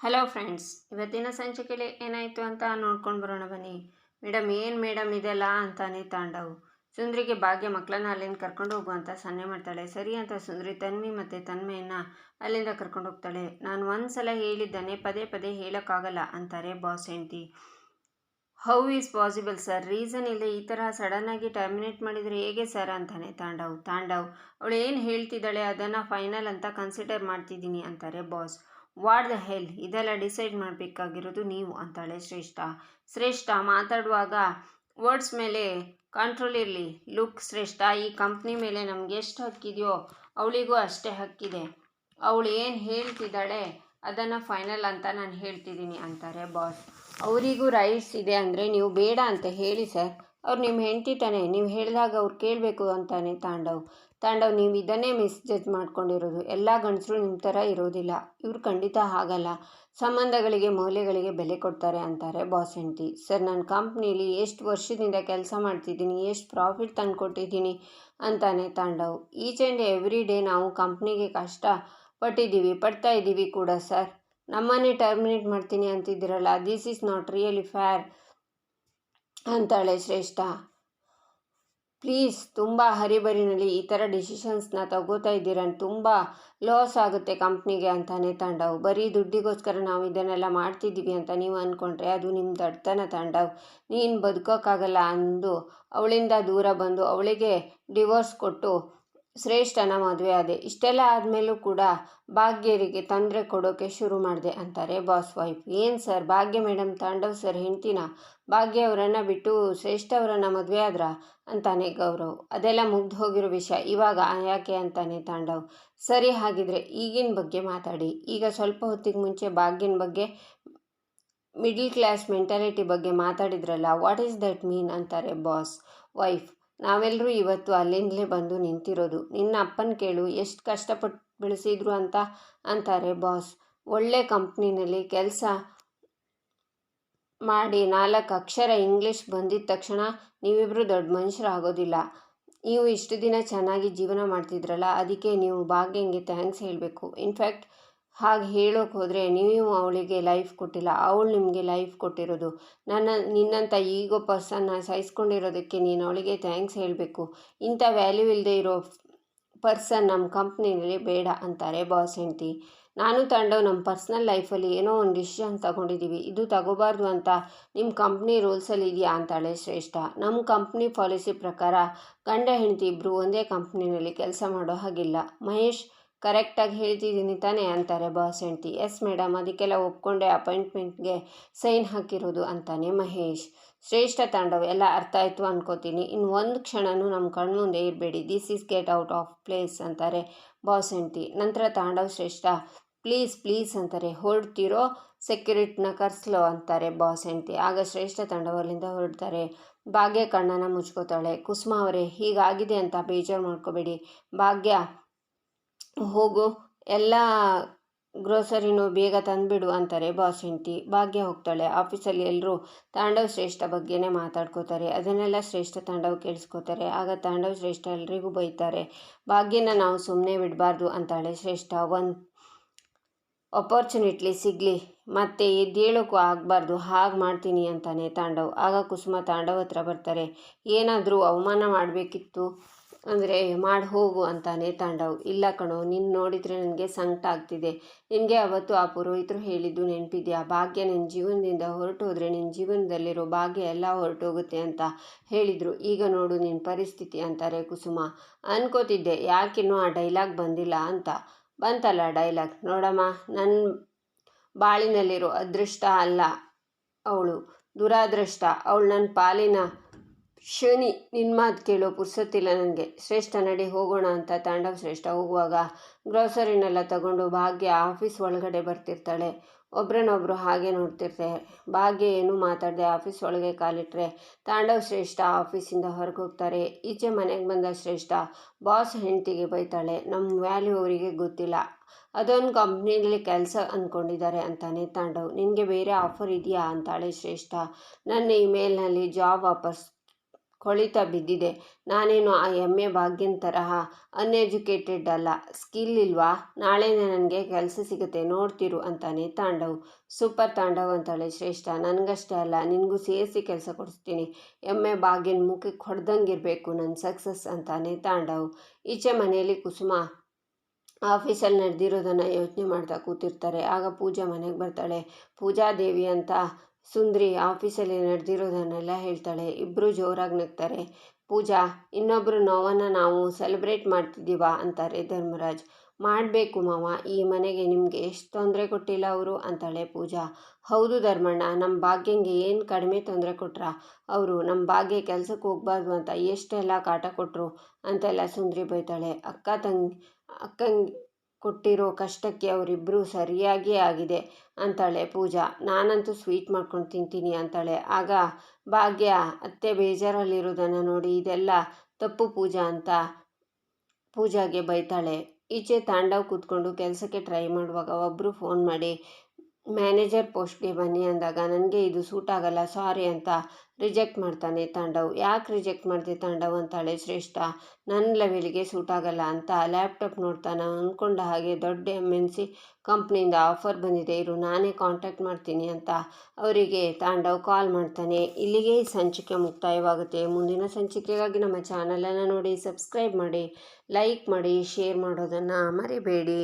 Hello friends, ಇವತ್ತಿನ ಸಂಚಿಕೆಯಲ್ಲಿ ಏನಾಯಿತು ಅಂತ ನೋಡ್ಕೊಂಡು ಬರೋಣ ಬನ್ನಿ. ಮೇಡಮ್ ಏನು ಮೇಡಮ್ ಇದೆಲ್ಲ ಅಂತಾನೆ ತಾಂಡವು ಸುಂದ್ರಿಗೆ ಭಾಗ್ಯ ಮಕ್ಕಳನ್ನ ಅಲ್ಲಿಂದ ಕರ್ಕೊಂಡು ಹೋಗುವಂತ ಸನ್ನೆ ಮಾಡ್ತಾಳೆ. ಸರಿ ಅಂತ ಸುಂದ್ರಿ ತನ್ವಿ ಮತ್ತು ತನ್ಮೆಯನ್ನು ಅಲ್ಲಿಂದ ಕರ್ಕೊಂಡು ಹೋಗ್ತಾಳೆ. ನಾನು ಒಂದು ಸಲ ಹೇಳಿದ್ದಾನೆ ಪದೇ ಪದೇ ಹೇಳೋಕ್ಕಾಗಲ್ಲ ಅಂತಾರೆ ಬಾಸ್ ಹೆಂಡತಿ. How is possible sir? Reason ಇಲ್ಲ ಈ ಥರ ಸಡನ್ನಾಗಿ ಟರ್ಮಿನೇಟ್ ಮಾಡಿದರೆ ಹೇಗೆ ಸರ್ ಅಂತಾನೆ ತಾಂಡವ್ ತಾಂಡವ್, ಅವಳು ಏನು ಹೇಳ್ತಿದ್ದಾಳೆ ಅದನ್ನು ಫೈನಲ್ ಅಂತ ಕನ್ಸಿಡರ್ ಮಾಡ್ತಿದ್ದೀನಿ ಅಂತಾರೆ ಬಾಸ್. What the hell? ಇದೆಲ್ಲ ಡಿಸೈಡ್ ಮಾಡಬೇಕಾಗಿರೋದು ನೀವು ಅಂತಾಳೆ ಶ್ರೇಷ್ಠ. ಶ್ರೇಷ್ಠ ಮಾತಾಡುವಾಗ ವರ್ಡ್ಸ್ ಮೇಲೆ ಕಂಟ್ರೋಲ್ ಇರಲಿ. ಲುಕ್ ಶ್ರೇಷ್ಠ, ಈ ಕಂಪ್ನಿ ಮೇಲೆ ನಮ್ಗೆ ಎಷ್ಟು ಹಕ್ಕಿದೆಯೋ ಅವಳಿಗೂ ಅಷ್ಟೇ ಹಕ್ಕಿದೆ. ಅವಳು ಏನು ಹೇಳ್ತಿದ್ದಾಳೆ ಅದನ್ನು ಫೈನಲ್ ಅಂತ ನಾನು ಹೇಳ್ತಿದ್ದೀನಿ ಅಂತಾರೆ ಬಾಸ್. ಅವರಿಗೂ ರೈಟ್ಸ್ ಇದೆ ಅಂದರೆ ನೀವು ಬೇಡ ಅಂತ ಹೇಳಿ ಸರ್. ಅವ್ರು ನಿಮ್ಮ ಹೆಂಡತಿ ತಾನೇ, ನೀವು ಹೇಳಿದಾಗ ಅವ್ರು ಕೇಳಬೇಕು ಅಂತಾನೆ ತಾಂಡವ್. ತಾಂಡವ್, ನೀವು ಇದನ್ನೇ ಮಿಸ್ಜಡ್ಜ್ ಮಾಡ್ಕೊಂಡಿರೋದು. ಎಲ್ಲ ಗಂಡಸರು ನಿಮ್ಮ ಥರ ಇರೋದಿಲ್ಲ. ಇವ್ರು ಖಂಡಿತ ಆಗಲ್ಲ ಸಂಬಂಧಗಳಿಗೆ, ಮೌಲ್ಯಗಳಿಗೆ ಬೆಲೆ ಕೊಡ್ತಾರೆ ಅಂತಾರೆ ಬಾಸ್ ಹೆಂಡತಿ. ಸರ್, ನಾನು ಕಂಪ್ನೀಲಿ ಎಷ್ಟು ವರ್ಷದಿಂದ ಕೆಲಸ ಮಾಡ್ತಿದ್ದೀನಿ, ಎಷ್ಟು ಪ್ರಾಫಿಟ್ ತಂದು ಕೊಟ್ಟಿದ್ದೀನಿ ಅಂತಾನೆ Tandav. Each and every day ನಾವು ಕಂಪ್ನಿಗೆ ಕಷ್ಟ ಪಟ್ಟಿದ್ದೀವಿ, ಪಡ್ತಾ ಇದ್ದೀವಿ ಕೂಡ ಸರ್. ನಮ್ಮನ್ನೇ ಟರ್ಮಿನೇಟ್ ಮಾಡ್ತೀನಿ ಅಂತಿದ್ದೀರಲ್ಲ this is not really fair ಅಂತಾಳೆ ಶ್ರೇಷ್ಠ. ಪ್ಲೀಸ್ ತುಂಬ ಹರಿಬರಿನಲ್ಲಿ ಈ ಥರ ಡಿಸಿಷನ್ಸ್ನ ತಗೋತಾ ಇದ್ದೀರ? ತುಂಬ ಲಾಸ್ ಆಗುತ್ತೆ ಕಂಪ್ನಿಗೆ ಅಂತಾನೆ ತಾಂಡವ್. ಬರೀ ದುಡ್ಡಿಗೋಸ್ಕರ ನಾವು ಇದನ್ನೆಲ್ಲ ಮಾಡ್ತಿದ್ದೀವಿ ಅಂತ ನೀವು ಅಂದ್ಕೊಂಡ್ರೆ ಅದು ನಿಮ್ಮ ದಡ್ತನ ತಾಂಡವ್. ನೀನು ಬದುಕೋಕ್ಕಾಗಲ್ಲ ಅಂದು ಅವಳಿಂದ ದೂರ ಬಂದು ಅವಳಿಗೆ ಡಿವೋರ್ಸ್ ಕೊಟ್ಟು ಶ್ರೇಷ್ಠನ ಮದುವೆ ಆದೆ. ಇಷ್ಟೆಲ್ಲ ಆದಮೇಲೂ ಕೂಡ ಭಾಗ್ಯರಿಗೆ ತೊಂದರೆ ಕೊಡೋಕೆ ಶುರು ಮಾಡಿದೆ ಅಂತಾರೆ ಬಾಸ್ ವೈಫ್. ಏನು sir, Bhagya madam Tandav sir ಹೆಂಡ್ತಿನ? ಭಾಗ್ಯ ಅವರನ್ನು ಬಿಟ್ಟು ಶ್ರೇಷ್ಠ ಅವರನ್ನು ಮದುವೆ ಆದ್ರ? ಅಂತಾನೆ ಗೌರವ್. ಅದೆಲ್ಲ ಮುಗ್ದು ಹೋಗಿರೋ ವಿಷಯ. ಇವಾಗ ಯಾಕೆ ಅಂತಾನೆ ತಾಂಡವ್. ಸರಿ ಹಾಗಿದ್ರೆ ಈಗಿನ ಬಗ್ಗೆ ಮಾತಾಡಿ. ಈಗ ಸ್ವಲ್ಪ ಹೊತ್ತಿಗೆ ಮುಂಚೆ ಭಾಗ್ಯನ ಬಗ್ಗೆ, ಮಿಡ್ಲ್ ಕ್ಲಾಸ್ ಮೆಂಟಾಲಿಟಿ ಬಗ್ಗೆ ಮಾತಾಡಿದ್ರಲ್ಲ, ವಾಟ್ ಈಸ್ ದಟ್ ಮೀನ್ ಅಂತಾರೆ ಬಾಸ್ ವೈಫ್. ನಾವೆಲ್ಲರೂ ಇವತ್ತು ಅಲ್ಲಿಂದಲೇ ಬಂದು ನಿಂತಿರೋದು. ನಿನ್ನ ಅಪ್ಪನ ಕೇಳು, ಎಷ್ಟು ಕಷ್ಟಪಟ್ಟು ಬೆಳೆಸಿದ್ರು ಅಂತ ಅಂತಾರೆ ಬಾಸ್. ಒಳ್ಳೆ ಕಂಪ್ನಿನಲ್ಲಿ ಕೆಲಸ ಮಾಡಿ ನಾಲ್ಕು ಅಕ್ಷರ ಇಂಗ್ಲೀಷ್ ಬಂದಿದ್ದ ತಕ್ಷಣ ನೀವಿಬ್ಬರು ದೊಡ್ಡ ಮನುಷ್ಯರಾಗೋದಿಲ್ಲ. ನೀವು ಇಷ್ಟು ದಿನ ಚೆನ್ನಾಗಿ ಜೀವನ ಮಾಡ್ತಿದ್ರಲ್ಲ, ಅದಕ್ಕೆ ನೀವು ಭಾಗ್ಯಂಗೆ ಥ್ಯಾಂಕ್ಸ್ ಹೇಳಬೇಕು. ಇನ್ಫ್ಯಾಕ್ಟ್ ಹಾಗೆ ಹೇಳೋಕೆ ಹೋದರೆ ನೀವು ಅವಳಿಗೆ ಲೈಫ್ ಕೊಟ್ಟಿಲ್ಲ. ಅವಳು ನಿಮಗೆ ಲೈಫ್ ಕೊಟ್ಟಿರೋದು. ನನ್ನ ನಿನ್ನಂಥ ಈಗೋ ಪರ್ಸನ್ನ ಸಹಿಸ್ಕೊಂಡಿರೋದಕ್ಕೆ ನೀನು ಅವಳಿಗೆ ಥ್ಯಾಂಕ್ಸ್ ಹೇಳಬೇಕು. ಇಂಥ ವ್ಯಾಲ್ಯೂ ಇಲ್ಲದೆ ಇರೋ ಪರ್ಸನ್ ನಮ್ಮ ಕಂಪ್ನಿಯಲ್ಲಿ ಬೇಡ ಅಂತಾರೆ ಬಾಸ್ ಹೆಂಡತಿ. ನಾನು ತಂಡ ನಮ್ಮ ಪರ್ಸ್ನಲ್ ಲೈಫಲ್ಲಿ ಏನೋ ಒಂದು ಡಿಸಿಷನ್ ತಗೊಂಡಿದ್ದೀವಿ ಇದು ತಗೋಬಾರ್ದು ಅಂತ ನಿಮ್ಮ ಕಂಪ್ನಿ ರೂಲ್ಸಲ್ಲಿ ಇದೆಯಾ ಅಂತಾಳೆ ಶ್ರೇಷ್ಠ. ನಮ್ಮ ಕಂಪ್ನಿ ಪಾಲಿಸಿ ಪ್ರಕಾರ ಗಂಡ, ಹೆಂಡತಿ ಇಬ್ಬರು ಒಂದೇ ಕಂಪ್ನಿನಲ್ಲಿ ಕೆಲಸ ಮಾಡೋ ಹಾಗಿಲ್ಲ. ಮಹೇಶ್ ಕರೆಕ್ಟಾಗಿ ಹೇಳ್ತಿದ್ದೀನಿ ತಾನೇ ಅಂತಾರೆ ಬಾಸ್ ಹೆಂಡ್ತಿ. ಎಸ್ ಮೇಡಮ್, ಅದಕ್ಕೆಲ್ಲ ಒಪ್ಕೊಂಡೆ ಅಪಾಯಿಂಟ್ಮೆಂಟ್ಗೆ ಸೈನ್ ಹಾಕಿರೋದು ಅಂತಾನೆ ಮಹೇಶ್. ಶ್ರೇಷ್ಠ ತಾಂಡವ್, ಎಲ್ಲ ಅರ್ಥ ಆಯಿತು ಅನ್ಕೋತೀನಿ. ಇನ್ನು ಒಂದು ಕ್ಷಣನೂ ನಮ್ಮ ಕಣ್ಮುಂದೆ ಇರಬೇಡಿ. This is get out of place ಅಂತಾರೆ ಬಾಸ್ ಹೆಂಡ್ತಿ. ನಂತರ ತಾಂಡವ್ ಶ್ರೇಷ್ಠ ಪ್ಲೀಸ್ ಪ್ಲೀಸ್ ಅಂತಾರೆ. ಹೊರಡ್ತಿರೋ? ಸೆಕ್ಯೂರಿಟಿನ ಕರ್ಸ್ಲೋ? ಅಂತಾರೆ ಬಾಸ್ ಹೆಂಡ್ತಿ. ಆಗ ಶ್ರೇಷ್ಠ ತಾಂಡವಲ್ಲಿಂದ ಹೊರಡ್ತಾರೆ. ಭಾಗ್ಯ ಕಣ್ಣನ ಮುಚ್ಕೋತಾಳೆ. ಕುಸುಮ ಅವರೇ, ಹೀಗಾಗಿದೆ ಅಂತ ಬೇಜಾರು ಮಾಡ್ಕೋಬೇಡಿ. ಭಾಗ್ಯ ಹೋಗು, ಎಲ್ಲ ಗ್ರೋಸರಿನೂ ಬೇಗ ತಂದುಬಿಡು ಅಂತಾರೆ ಬಾಸ್ ಹೆಂಡತಿ. ಭಾಗ್ಯ ಹೋಗ್ತಾಳೆ. ಆಫೀಸಲ್ಲಿ ಎಲ್ಲರೂ ತಾಂಡವ್ ಶ್ರೇಷ್ಠ ಬಗ್ಗೆನೇ ಮಾತಾಡ್ಕೋತಾರೆ. ಅದನ್ನೆಲ್ಲ ಶ್ರೇಷ್ಠ ತಾಂಡವ್ ಕೇಳಿಸ್ಕೋತಾರೆ. ಆಗ ತಾಂಡವ್ ಶ್ರೇಷ್ಠ ಎಲ್ರಿಗೂ ಬೈತಾರೆ. ಭಾಗ್ಯನ ನಾವು ಸುಮ್ಮನೆ ಬಿಡಬಾರ್ದು ಅಂತಾಳೆ ಶ್ರೇಷ್ಠ. ಒಂದು ಅಪರ್ಚುನಿಟ್ಲಿ ಸಿಗಲಿ. ಮತ್ತೆ ಎದ್ದೇಳೋಕ್ಕೂ ಆಗಬಾರ್ದು. ಹಾಗೆ ಮಾಡ್ತೀನಿ ಅಂತಾನೆ ತಾಂಡವ್. ಆಗ ಕುಸುಮ ತಾಂಡವ್ ಹತ್ರ ಬರ್ತಾರೆ. ಏನಾದರೂ ಅವಮಾನ ಮಾಡಬೇಕಿತ್ತು? ಅಂದರೆ ಮಾಡಿ ಹೋಗು ಅಂತಾನೆ ತಾಂಡವ್. ಇಲ್ಲ ಕಣೋ ನಿನ್ನ ನೋಡಿದರೆ ನನಗೆ ಸಂಕಟ ಆಗ್ತಿದೆ. ನಿನಗೆ ಅವತ್ತು ಆ ಪುರೋಹಿತರು ಹೇಳಿದ್ದು ನೆನಪಿದೆಯಾ? ಭಾಗ್ಯ ನಿನ್ನ ಜೀವನದಿಂದ ಹೊರಟು ಹೋದರೆ ನಿನ್ನ ಜೀವನದಲ್ಲಿರೋ ಭಾಗ್ಯ ಎಲ್ಲ ಹೊರಟೋಗುತ್ತೆ ಅಂತ ಹೇಳಿದರು. ಈಗ ನೋಡು ನಿನ್ನ ಪರಿಸ್ಥಿತಿ ಅಂತಾರೆ ಕುಸುಮ. ಅನ್ಕೋತಿದ್ದೆ, ಯಾಕಿನ್ನೂ ಆ ಡೈಲಾಗ್ ಬಂದಿಲ್ಲ ಅಂತ. ಬಂತಲ್ಲ ಡೈಲಾಗ್? ನೋಡಮ್ಮ ನನ್ನ ಬಾಳಿನಲ್ಲಿರೋ ಅದೃಷ್ಟ ಅಲ್ಲ ಅವಳು. ದುರಾದೃಷ್ಟ. ಅವಳು ನನ್ನ ಪಾಲಿನ ಶನಿ ನಿನ್ನ ಮಾತು ಕೇಳೋ ಪುರ್ಸತ್ತಿಲ್ಲ ನನಗೆ ಶ್ರೇಷ್ಠ ನಡಿ, ಹೋಗೋಣ ಅಂತ ತಾಂಡವ್ ಶ್ರೇಷ್ಠ ಹೋಗುವಾಗ ಗ್ರೋಸರಿನೆಲ್ಲ ತಗೊಂಡು ಭಾಗ್ಯ ಆಫೀಸ್ ಒಳಗಡೆ ಬರ್ತಿರ್ತಾಳೆ. ಒಬ್ರನ್ನೊಬ್ರು ಹಾಗೆ ನೋಡ್ತಿರ್ತಾರೆ ಭಾಗ್ಯ ಏನು ಮಾತಾಡದೆ ಆಫೀಸ್ ಒಳಗೆ ಕಾಲಿಟ್ರೆ ತಾಂಡವ್ ಶ್ರೇಷ್ಠ ಆಫೀಸಿಂದ ಹೊರಗೆ ಹೋಗ್ತಾರೆ ಈಚೆ ಮನೆಗೆ ಬಂದ ಶ್ರೇಷ್ಠ ಬಾಸ್ ಹೆಂಡತಿಗೆ ಬೈತಾಳೆ. ನಮ್ಮ ವ್ಯಾಲ್ಯೂ ಅವರಿಗೆ ಗೊತ್ತಿಲ್ಲ. ಅದೊಂದು ಕಂಪ್ನಿಯಲ್ಲಿ ಕೆಲಸ ಅಂದ್ಕೊಂಡಿದ್ದಾರೆ ಅಂತಾನೆ ತಾಂಡವ್. ನಿನಗೆ ಬೇರೆ ಆಫರ್ ಇದೆಯಾ ಅಂತಾಳೆ ಶ್ರೇಷ್ಠ. ನನ್ನ ಇಮೇಲ್ನಲ್ಲಿ ಜಾಬ್ ವಾಪಸ್ ಕೊಳಿತ ಬಿದ್ದಿದೆ. ನಾನೇನು ಆ ಎಮ್ಮೆ ಭಾಗ್ಯನ ತರಹ ಅನ್ಎಜುಕೇಟೆಡ್ ಅಲ್ಲ. ಸ್ಕಿಲ್ ಇಲ್ವಾ? ನಾಳೆನೇ ನನಗೆ ಕೆಲಸ ಸಿಗುತ್ತೆ, ನೋಡ್ತಿರು ಅಂತಾನೆ ತಾಂಡವ್. ಸೂಪರ್ ತಾಂಡವ್ ಅಂತಾಳೆ ಶ್ರೇಷ್ಠ. ನನಗಷ್ಟೇ ಅಲ್ಲ, ನಿನಗೂ ಸೇರಿಸಿ ಕೆಲಸ ಕೊಡಿಸ್ತೀನಿ. ಎಮ್ಮೆ ಭಾಗ್ಯನ ಮುಖಕ್ಕೆ ಹೊಡೆದಂಗಿರಬೇಕು ನನ್ನ ಸಕ್ಸಸ್ ಅಂತಾನೆ ತಾಂಡವ್. ಈಚೆ ಮನೆಯಲ್ಲಿ ಕುಸುಮ ಆಫೀಸಲ್ಲಿ ನಡೆದಿರೋದನ್ನು ಯೋಚನೆ ಮಾಡ್ತಾ ಕೂತಿರ್ತಾರೆ. ಆಗ ಪೂಜಾ ಮನೆಗೆ ಬರ್ತಾಳೆ. ಪೂಜಾದೇವಿ ಅಂತ ಸುಂದ್ರಿ ಆಫೀಸಲ್ಲಿ ನಡೆದಿರೋದನ್ನೆಲ್ಲ ಹೇಳ್ತಾಳೆ. ಇಬ್ಬರು ಜೋರಾಗಿ ನಗ್ತಾರೆ. ಪೂಜಾ ಇನ್ನೊಬ್ಬರು ನೋವನ್ನು ನಾವು ಸೆಲೆಬ್ರೇಟ್ ಮಾಡ್ತಿದ್ದೀವ? ಅಂತಾರೆ ಧರ್ಮರಾಜ್. ಮಾಡಬೇಕು ಮಾವ, ಈ ಮನೆಗೆ ನಿಮಗೆ ಎಷ್ಟು ತೊಂದರೆ ಕೊಟ್ಟಿಲ್ಲ ಅವರು? ಅಂತಾಳೆ ಪೂಜಾ. ಹೌದು ಧರ್ಮಣ್ಣ ನಮ್ಮ ಭಾಗ್ಯಂಗೆ ಏನು ಕಡಿಮೆ ತೊಂದರೆ ಕೊಟ್ರ? ಅವರು ನಮ್ಮ ಭಾಗ್ಯ ಕೆಲಸಕ್ಕೆ ಹೋಗ್ಬಾರ್ದು ಅಂತ ಎಷ್ಟೆಲ್ಲ ಕಾಟ ಕೊಟ್ಟರು ಅಂತೆಲ್ಲ ಸುಂದ್ರಿ ಬೈತಾಳೆ. ಅಕ್ಕ ತಂಗಿ, ಅಕ್ಕಂಗೆ ಕೊಟ್ಟಿರೋ ಕಷ್ಟಕ್ಕೆ ಅವರಿಬ್ಬರೂ ಸರಿಯಾಗಿ ಆಗಿದೆ ಅಂತಾಳೆ ಪೂಜಾ. ನಾನಂತೂ ಸ್ವೀಟ್ ಮಾಡ್ಕೊಂಡು ತಿಂತೀನಿ ಅಂತಾಳೆ. ಆಗ ಭಾಗ್ಯ, ಅತ್ತೆ ಬೇಜಾರಲ್ಲಿರೋದನ್ನು ನೋಡಿ ಇದೆಲ್ಲ ತಪ್ಪು ಪೂಜಾ ಅಂತ ಪೂಜಾಗೆ ಬೈತಾಳೆ. ಈಚೆ ತಾಂಡವ್ ಕೂತ್ಕೊಂಡು ಕೆಲಸಕ್ಕೆ ಟ್ರೈ ಮಾಡುವಾಗ ಒಬ್ಬರು ಫೋನ್ ಮಾಡಿ ಮ್ಯಾನೇಜರ್ ಪೋಸ್ಟ್ಗೆ ಬನ್ನಿ ಅಂದಾಗ ನನಗೆ ಇದು ಸೂಟ್ ಆಗಲ್ಲ, ಸಾರಿ ಅಂತ ರಿಜೆಕ್ಟ್ ಮಾಡ್ತಾನೆ ತಾಂಡವ್. ಯಾಕೆ ರಿಜೆಕ್ಟ್ ಮಾಡಿದೆ ತಾಂಡವ್ ಅಂತಾಳೆ ಶ್ರೇಷ್ಠ? ನನ್ನ ಲೆವೆಲ್ಗೆ ಸೂಟ್ ಆಗಲ್ಲ ಅಂತ ಲ್ಯಾಪ್ಟಾಪ್ ನೋಡ್ತಾನೆ ಅಂದ್ಕೊಂಡ ಹಾಗೆ ದೊಡ್ಡ ಎಂ ಎನ್ ಸಿ ಕಂಪ್ನಿಯಿಂದ ಆಫರ್ ಬಂದಿದೆ, ಇರು ನಾನೇ ಕಾಂಟ್ಯಾಕ್ಟ್ ಮಾಡ್ತೀನಿ ಅಂತ ಅವರಿಗೆ ತಾಂಡವ್ ಕಾಲ್ ಮಾಡ್ತಾನೆ. ಇಲ್ಲಿಗೆ ಸಂಚಿಕೆ ಮುಕ್ತಾಯವಾಗುತ್ತೆ. ಮುಂದಿನ ಸಂಚಿಕೆಗಾಗಿ ನಮ್ಮ ಚಾನಲನ್ನು ನೋಡಿ ಸಬ್ಸ್ಕ್ರೈಬ್ ಮಾಡಿ, ಲೈಕ್ ಮಾಡಿ, ಶೇರ್ ಮಾಡೋದನ್ನು ಮರಿಬೇಡಿ.